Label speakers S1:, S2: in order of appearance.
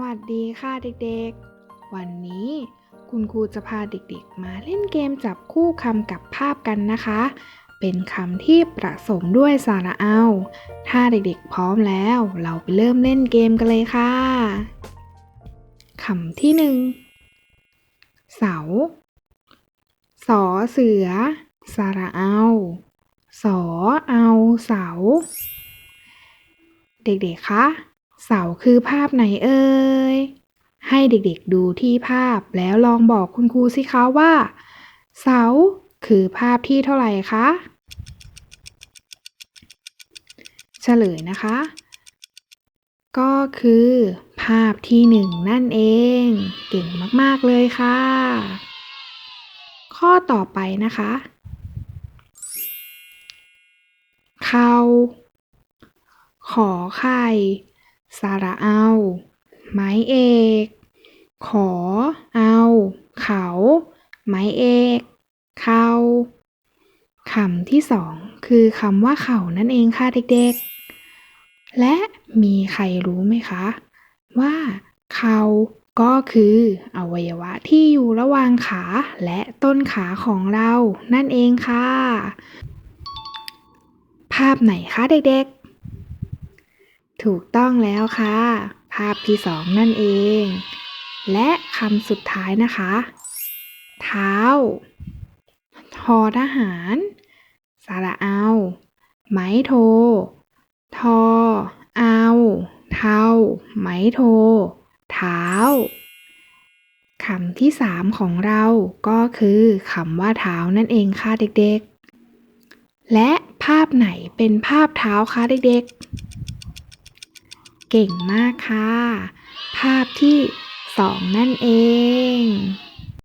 S1: วัสดีค่ะเด็กๆ วันนี้คุณครูจะพาเด็กๆ มาเล่นเกมจับคู่คำกับภาพกันนะคะ เป็นคำที่ประสมด้วยสระเอา ถ้าเด็กๆ พร้อมแล้ว เราไปเริ่มเล่นเกมกันเลยค่ะคำที่หนึ่งเสา สอเสือ สระเอา สอเอาเสา เด็กๆ คะ เสาคือภาพไหนเอ่ย ให้เด็กๆดูที่ภาพแล้วลองบอกคุณครูสิคะว่า เสาคือภาพที่เท่าไหร่คะ เฉลยนะคะ ก็คือภาพที่หนึ่งนั่นเอง เก่งมากๆเลยค่ะ ข้อต่อไปนะคะเขาขอไข่ สระเอา ไม้เอก ขอ เอา เขา ไม้เอก เขาคำที่สองคือคำว่าเขานั่นเองค่ะเด็กๆ และมีใครรู้ไหมคะ ว่าเขาก็คืออวัยวะที่อยู่ระหว่างขาและต้นขาของเรานั่นเองค่ะ ภาพไหนคะเด็กๆ ถูกต้องแล้วค่ะ ภาพที่สองนั่นเอง และคำสุดท้ายนะคะ เท้า ทอทหาร สระเอา ไม้โท ทอ เอา เท้า ไม้โท เท้าคำที่สามของเราก็คือคำว่าเท้านั่นเองค่ะเด็กๆ และภาพไหนเป็นภาพเท้าคะเด็กๆ เก่งมากค่ะ ภาพที่สองนั่นเอง